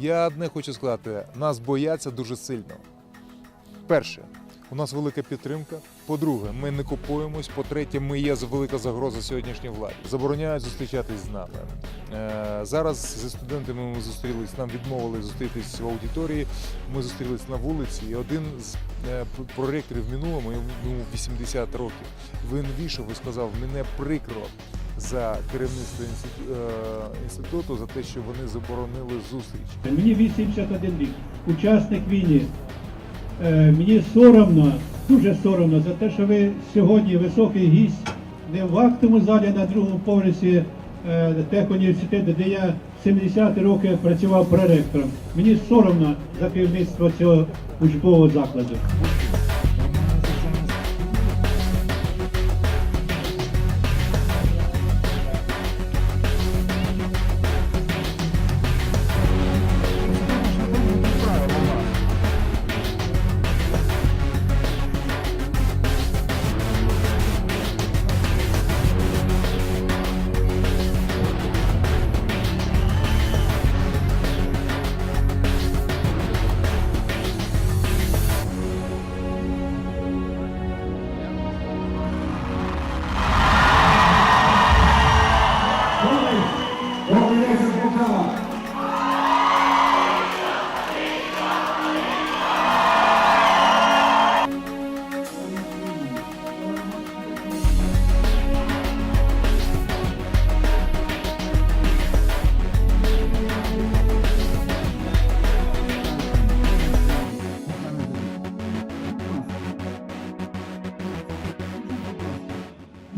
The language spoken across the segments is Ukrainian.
Я одне хочу сказати: нас бояться дуже сильно. Перше, у нас велика підтримка. По-друге, ми не купуємось. По-третє, ми є велика загроза сьогоднішній владі. Забороняють зустрічатись з нами. Е, зараз зі студентами ми зустрілись, нам відмовили зустрітись в аудиторії. Ми зустрілись на вулиці. І один з е, проректорів минулому, йому 80 років, він вийшов і сказав: мене прикро за керівництво е, інституту за те, що вони заборонили зустріч. Мені 81 рік, учасник війни. Е, мені соромно, дуже соромно за те, що ви сьогодні високий гість не в актовому залі на другому поверсі е, техуніверситету, де я 70 років працював проректором. Мені соромно за керівництво цього учбового закладу.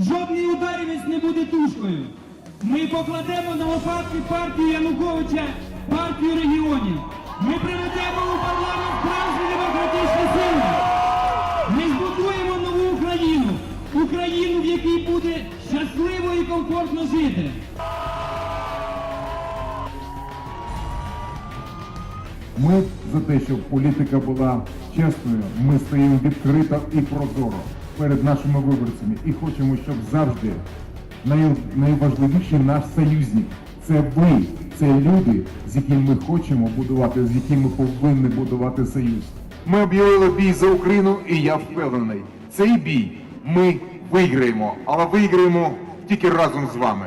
Жодний ударівець не буде тушкою. Ми покладемо на лопатки партію Януковича, партію регіонів. Ми приведемо у парламент справжні демократичні сили. Ми збудуємо нову Україну. Україну, в якій буде щасливо і комфортно жити. Ми за те, щоб політика була чесною, ми стоїмо відкрито і прозоро перед нашими виборцями і хочемо, щоб завжди най- найважливіший наш союзник це ви, це люди, з якими ми хочемо будувати, з якими ми повинні будувати союз. Ми об'явили бій за Україну, і я впевнений, цей бій ми виграємо, але виграємо тільки разом з вами.